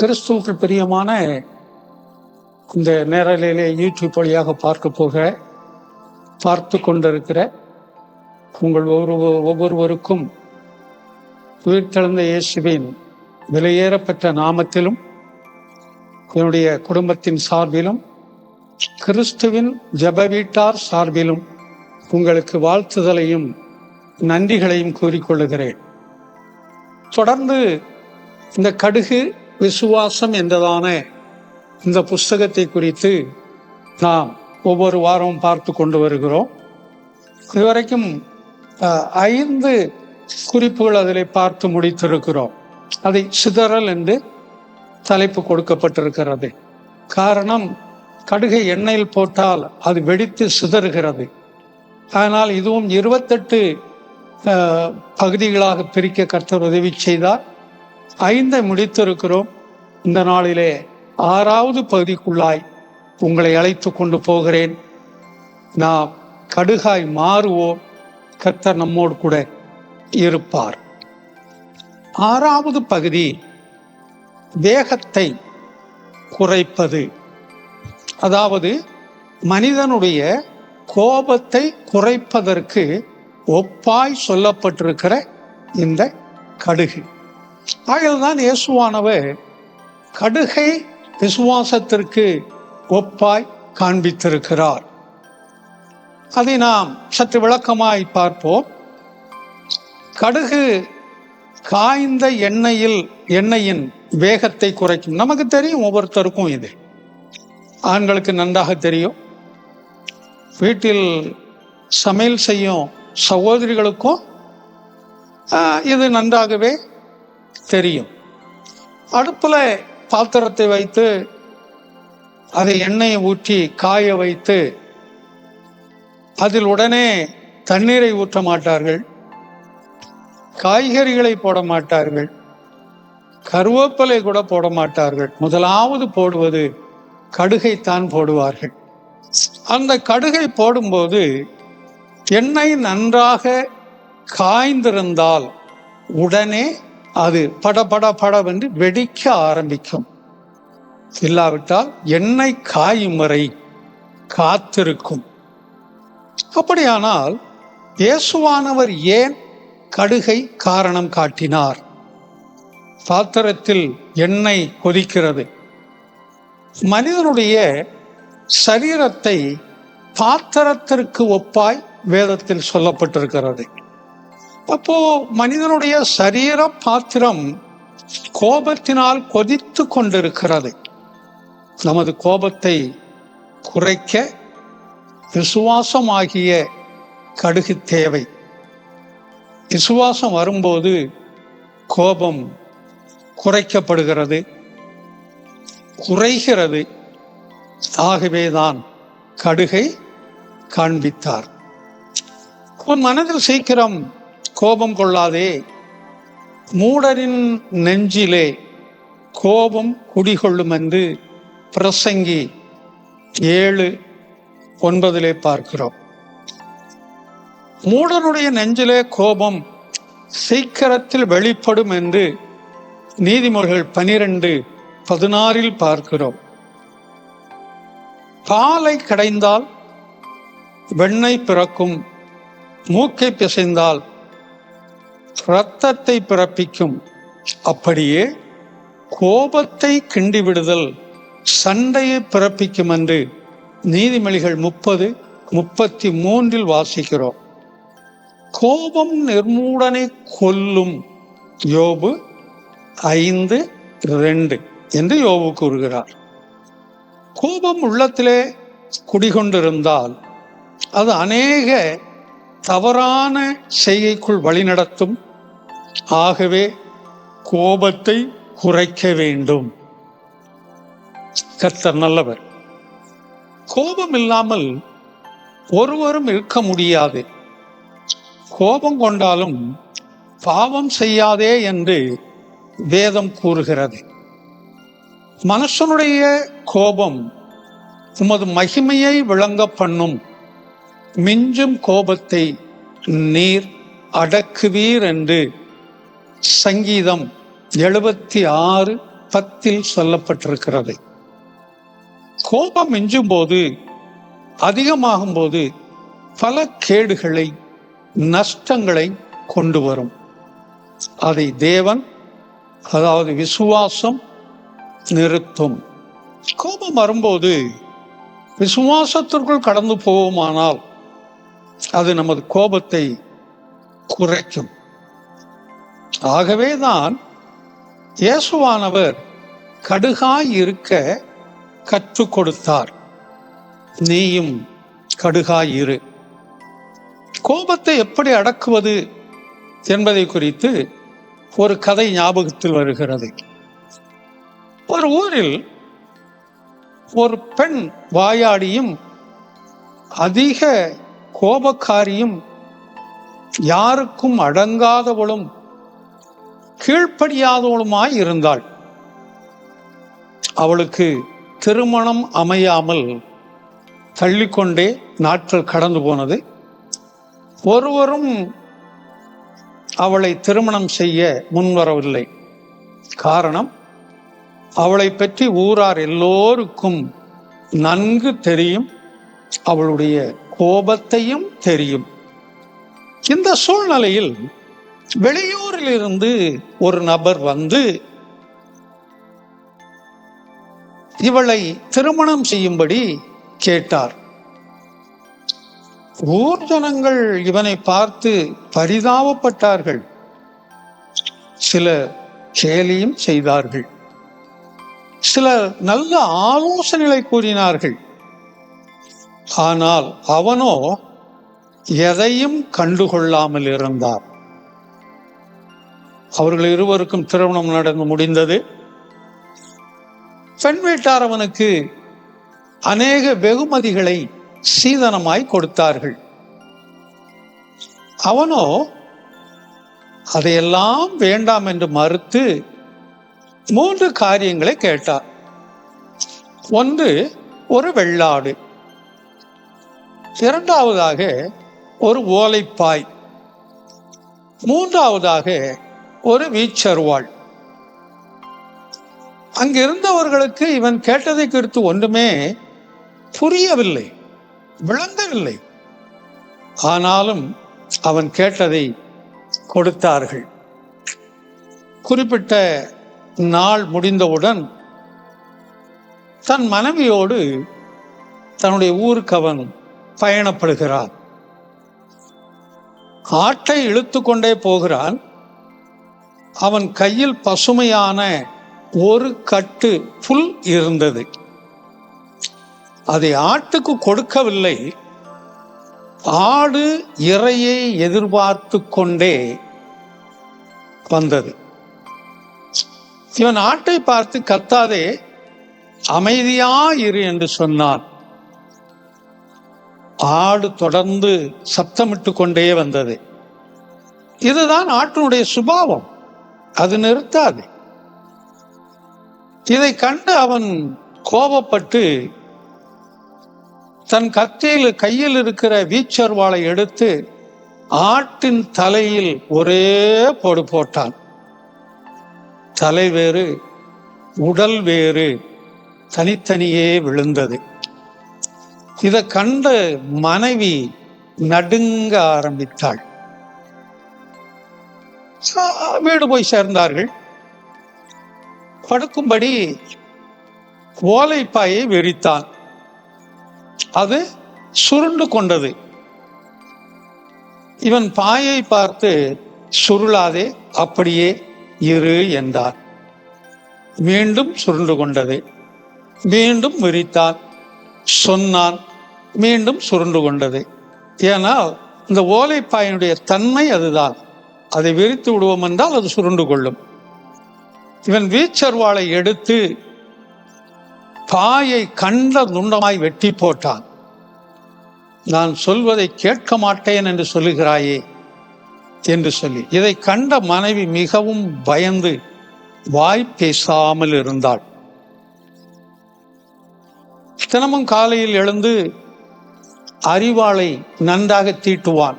கிறிஸ்துவுக்கு பிரியமான இந்த நேரலையிலே யூடியூப் வழியாக பார்க்க போக பார்த்து கொண்டிருக்கிற உங்கள் ஒவ்வொரு ஒவ்வொருவருக்கும் உயிர்த்தெழுந்த இயேசுவின் விலையேறப்பெற்ற நாமத்திலும் என்னுடைய குடும்பத்தின் சார்பிலும் கிறிஸ்துவின் ஜப வீட்டார் சார்பிலும் உங்களுக்கு வாழ்த்துதலையும் நன்றிகளையும் கூறிக்கொள்ளுகிறேன் தொடர்ந்து இந்த கடுகு விசுவாசம் என்றதான? இந்த புஸ்தகத்தை குறித்து நாம் ஒவ்வொரு வாரமும் பார்த்து கொண்டு வருகிறோம். இதுவரைக்கும் ஐந்து குறிப்புகள் அதில் பார்த்து முடித்திருக்கிறோம். அதை சிதறல் என்று தலைப்பு கொடுக்கப்பட்டிருக்கிறது. காரணம் கடுகை எண்ணெயில் போட்டால் அது வெடித்து சிதறுகிறது. ஆனால் இதுவும் இருபத்தெட்டு பகுதிகளாக பிரிக்க கர்த்தர் உதவி செய்தார். ஐந்தை முடித்திருக்கிறோம். இந்த நாளிலே ஆறாவது பகுதிக்குள்ளாய் உங்களை அழைத்து கொண்டு போகிறேன். நாம் கடுகாய் மாறுவோம். கர்த்தர் நம்மோடு கூட இருப்பார். ஆறாவது பகுதி வேகத்தை குறைப்பது. அதாவது மனிதனுடைய கோபத்தை குறைப்பதற்கு ஒப்பாய் சொல்லப்பட்டிருக்கிற இந்த கடுகு. ஆகல்தான் இயேசுவானவர் கடுகை விசுவாசத்திற்கு ஒப்பாய் காண்பித்திருக்கிறார். அதை நாம் சற்று விளக்கமாய் பார்ப்போம். கடுகு காய்ந்த எண்ணெயில் எண்ணெயின் வேகத்தை குறைக்கும். நமக்கு தெரியும் ஒவ்வொருத்தருக்கும் இது. ஆண்களுக்கு நன்றாக தெரியும். வீட்டில் சமையல் செய்யும் சகோதரிகளுக்கும் இது நன்றாகவே தெரியும். அடுப்பில் பாத்திரத்தை வைத்து அதை எண்ணெயை ஊற்றி காய வைத்து அதில் உடனே தண்ணீரை ஊற்ற மாட்டார்கள். காய்கறிகளை போட மாட்டார்கள். கருவேப்பிலை கூட போட மாட்டார்கள். முதலாவது போடுவது கடுகைத்தான் போடுவார்கள். அந்த கடுகை போடும்போது எண்ணெய் நன்றாக காய்ந்திருந்தால் உடனே அது படபட படவென்று வெடிக்க ஆரம்பிக்கும். இல்லாவிட்டால் எண்ணெய் காயும் வரை காத்திருக்கும். அப்படியானால் இயேசுவானவர் ஏன் கடுகை காரணம் காட்டினார்? பாத்திரத்தில் எண்ணெய் கொதிக்கிறது. மனிதனுடைய சரீரத்தை பாத்திரத்திற்கு ஒப்பாய் வேதத்தில் சொல்லப்பட்டிருக்கிறது. அப்போ மனிதனுடைய சரீர பாத்திரம் கோபத்தினால் கொதித்து கொண்டிருக்கிறது. நமது கோபத்தை குறைக்க விசுவாசமாகிய கடுகு தேவை. விசுவாசம் வரும்போது கோபம் குறைக்கப்படுகிறது குறைகிறது. ஆகவேதான் கடுகை காண்பித்தார். உன் மனதில் சீக்கிரம் கோபம் கொள்ளாதே. மூடரின் நெஞ்சிலே கோபம் குடிகொள்ளும் என்று பிரசங்கி ஏழு ஒன்பதிலே பார்க்கிறோம். மூடனுடைய நெஞ்சிலே கோபம் சீக்கிரத்தில் வெளிப்படும் என்று நீதிமொழிகள் பனிரெண்டு பதினாறில் பார்க்கிறோம். பாலை கடைந்தால் வெண்ணெய் பிறக்கும் மூக்கை பிசைந்தால் இரத்தத்தை பிறப்பிக்கும். அப்படியே கோபத்தை கிண்டிவிடுதல் சண்டையை பிறப்பிக்கும் என்று நீதிமொழிகள் முப்பது முப்பத்தி மூன்றில் வாசிக்கிறோம். கோபம் நிர்மூடனை கொல்லும் யோபு ஐந்து ரெண்டு என்று யோபு கூறுகிறார். கோபம் உள்ளத்திலே குடிகொண்டிருந்தால் அது அநேக தவறான செய்கைக்குள் வழிநடத்தும் ஆகவே கோபத்தை குறைக்க வேண்டும். கர்த்தர் நல்லவர். கோபம் இல்லாமல் ஒருவரும் இருக்க முடியாது. கோபம் கொண்டாலும் பாவம் செய்யாதே என்று வேதம் கூறுகிறது. மனுஷனுடைய கோபம் உமது மகிமையை விளங்க பண்ணும். மிஞ்சும் கோபத்தை நீர் அடக்குவீர் என்று சங்கீதம் எழுபத்தி ஆறு பத்தில் சொல்லப்பட்டிருக்கிறது. கோபம் மிஞ்சும் போது அதிகமாகும் போது பல கேடுகளை நஷ்டங்களை கொண்டு வரும். அதை தேவன் அதாவது விசுவாசம் நிறுத்தும். கோபம் வரும்போது விசுவாசத்திற்குள் கடந்து போவோமானால் அது நமது கோபத்தை குறைக்கும். ஆகவே தான் இயேசுவானவர் கடுகாய் இருக்க கற்றுக் கொடுத்தார் நீயும் கடுகாய் இரு கோபத்தை எப்படி அடக்குவது என்பதை குறித்து ஒரு கதை ஞாபகத்தில் வருகிறது. ஒரு ஊரில் ஒரு பெண் வாயாடியும் அதிக கோபக்காரியும் யாருக்கும் அடங்காதவளும் கீழ்ப்படியாதவளுமாய் இருந்தாள். அவளுக்கு திருமணம் அமையாமல் தள்ளிக்கொண்டே நாட்கள் கடந்து போனது. ஒருவரும் அவளை திருமணம் செய்ய முன்வரவில்லை. காரணம் அவளை பற்றி ஊரார் எல்லோருக்கும் நன்கு தெரியும். அவளுடைய கோபத்தையும் தெரியும். இந்த சூழ்நிலையில் வெளியூரில் இருந்து ஒரு நபர் வந்து இவளை திருமணம் செய்யும்படி கேட்டார். ஊர் ஜனங்கள் இவனை பார்த்து பரிதாபப்பட்டார்கள். சிலர் கேலியும் செய்தார்கள். சிலர் நல்ல ஆலோசனைகளை கூறினார்கள். ஆனால் அவனோ எதையும் கண்டுகொள்ளாமல் இருந்தார். அவர்கள் இருவருக்கும் திருமணம் நடந்து முடிந்தது. பெண் வீட்டார் அவனுக்கு அநேக வெகுமதிகளை சீதனமாய் கொடுத்தார்கள். அவனோ அதையெல்லாம் வேண்டாம் என்று மறுத்து மூன்று காரியங்களை கேட்டார். ஒன்று ஒரு வெள்ளாடு. இரண்டாவதாக ஒரு ஓலைப்பாய். மூன்றாவதாக ஒரு வீச்சருவாள். அங்கிருந்தவர்களுக்கு இவன் கேட்டதை குறித்து ஒன்றுமே புரியவில்லை விளங்கவில்லை. ஆனாலும் அவன் கேட்டதை கொடுத்தார்கள். குறிப்பிட்ட நாள் முடிந்தவுடன் தன் மனைவியோடு தன்னுடைய ஊருக்கு அவன் பயணப்படுகிறான். ஆட்டை இழுத்து கொண்டே போகிறான். அவன் கையில் பசுமையான ஒரு கட்டு புல் இருந்தது. அதை ஆட்டுக்கு கொடுக்கவில்லை. ஆடு இறையை எதிர்பார்த்து கொண்டே வந்தது. இவன் ஆட்டை பார்த்து கத்தாதே அமைதியா இரு என்று சொன்னான். ஆடு தொடர்ந்து சப்தமிட்டு கொண்டே வந்தது. இதுதான் ஆட்டினுடைய சுபாவம். அது நிறுத்தாது. இதை கண்டு அவன் கோபப்பட்டு தன் கத்தியில் கையில் இருக்கிற வீச்சர்வாளை எடுத்து ஆட்டின் தலையில் ஒரே போடு போட்டான். தலை வேறு உடல் வேறு தனித்தனியே விழுந்தது. இதை கண்ட மனைவி நடுங்க ஆரம்பித்தாள். வீடு போய் சேர்ந்தார்கள். படுக்கும்படி ஓலைப்பாயை விரித்தான் அது சுருண்டு கொண்டது. இவன் பாயை பார்த்து சுருளாதே அப்படியே இரு என்றார். மீண்டும் சுருண்டு கொண்டது. மீண்டும் விரித்தான் சொன்னான் மீண்டும் சுருண்டு கொண்டது. ஏனால் இந்த ஓலைப்பாயினுடைய தன்மை அதுதான். அதை விரித்து விடுவோம் என்றால் அது சுருண்டு கொள்ளும். இவன் வீச்சர்வாளை எடுத்து பாயை கண்ட துண்டமாய் வெட்டி போட்டான். நான் சொல்வதை கேட்க மாட்டேன் என்று சொல்லுகிறாயே என்று சொல்லி இதை கண்ட மனைவி மிகவும் பயந்து வாய் பேசாமல் இருந்தாள். தினமும் காலையில் எழுந்து அறிவாளை நன்றாக தீட்டுவான்.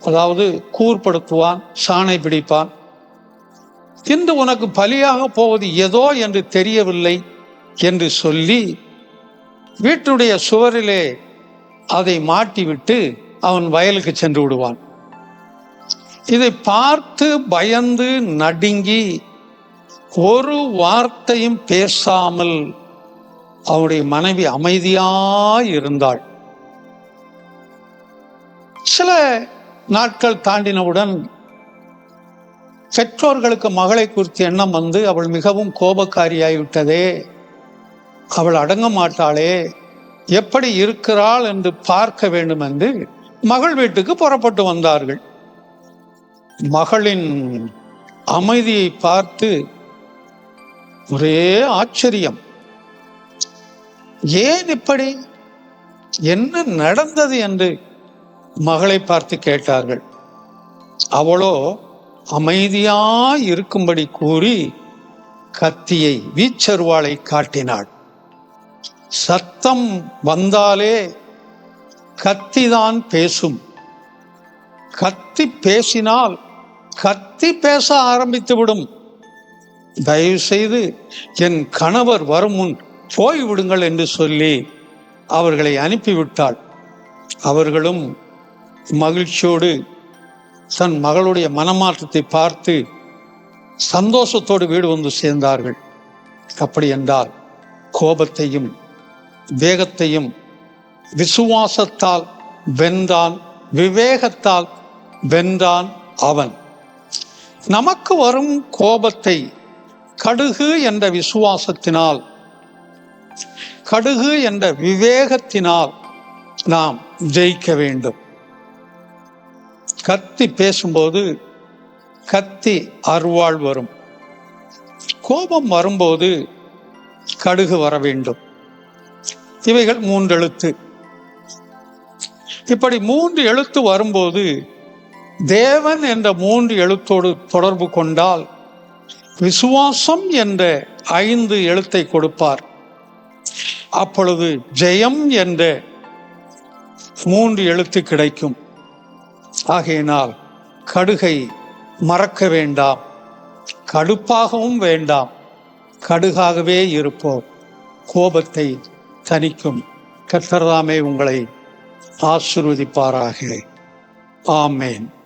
அதாவது கூர்படுத்துவான் சாணை பிடிப்பான். இன்று உனக்கு பலியாக போவது ஏதோ என்று தெரியவில்லை என்று சொல்லி வீட்டுடைய சுவரிலே அதை மாட்டிவிட்டு அவன் வயலுக்கு சென்று விடுவான். இதை பார்த்து பயந்து நடுங்கி ஒரு வார்த்தையும் பேசாமல் அவருடைய மனைவி அமைதியாய் இருந்தாள். சில நாட்கள் தாண்டினவுடன் பெற்றோர்களுக்கு மகளை குறித்து எண்ணம் வந்து அவள் மிகவும் கோபக்காரியாகிவிட்டதே. அவள் அடங்க மாட்டாளே எப்படி இருக்கிறாள் என்று பார்க்க வேண்டும் என்று மகள் வீட்டுக்கு புறப்பட்டு வந்தார்கள். மகளின் அமைதியை பார்த்து ஒரே ஆச்சரியம். ஏன் இப்படி? என்ன நடந்தது என்று மகளை பார்த்து கேட்டார்கள். அவளோ அமைதியா இருக்கும்படி கூறி கத்தியை வீச்சருவாளை காட்டினாள். சத்தம் வந்தாலே கத்திதான் பேசும். கத்தி பேசினால் கத்தி பேச ஆரம்பித்துவிடும் தயவு செய்து என் கணவர் வரும் முன் போய்விடுங்கள் என்று சொல்லி அவர்களை அனுப்பிவிட்டாள். அவர்களும் மகிழ்ச்சியோடு தன் மகளுடைய மனமாற்றத்தை பார்த்து சந்தோஷத்தோடு வீடு வந்து சேர்ந்தார்கள். அப்படி என்றால் கோபத்தையும் வேகத்தையும் விசுவாசத்தால் வென்றான் விவேகத்தால் வென்றான் அவன். நமக்கு வரும் கோபத்தை கடுகு என்ற விசுவாசத்தினால் கடுகு என்ற விவேகத்தினால் நாம் ஜெயிக்க வேண்டும். கத்தி பேசும்போது கத்தி அருவாள் வரும். கோபம் வரும்போது கடுகு வர வேண்டும். இவைகள் மூன்று எழுத்து. இப்படி மூன்று எழுத்து வரும்போது தேவன் என்ற மூன்று எழுத்தோடு தொடர்பு கொண்டால் விசுவாசம் என்ற ஐந்து எழுத்தை கொடுப்பார். அப்பொழுது ஜெயம் என்ற மூன்று எழுத்து கிடைக்கும். ஆகையினால் கடுகை மறக்க வேண்டாம். கடுப்பாகவும் வேண்டாம். கடுகாகவே இருப்போம். கோபத்தை தணிக்கும் கர்த்தர்தாமே உங்களை ஆசிர்வதிப்பாராக. ஆமேன்.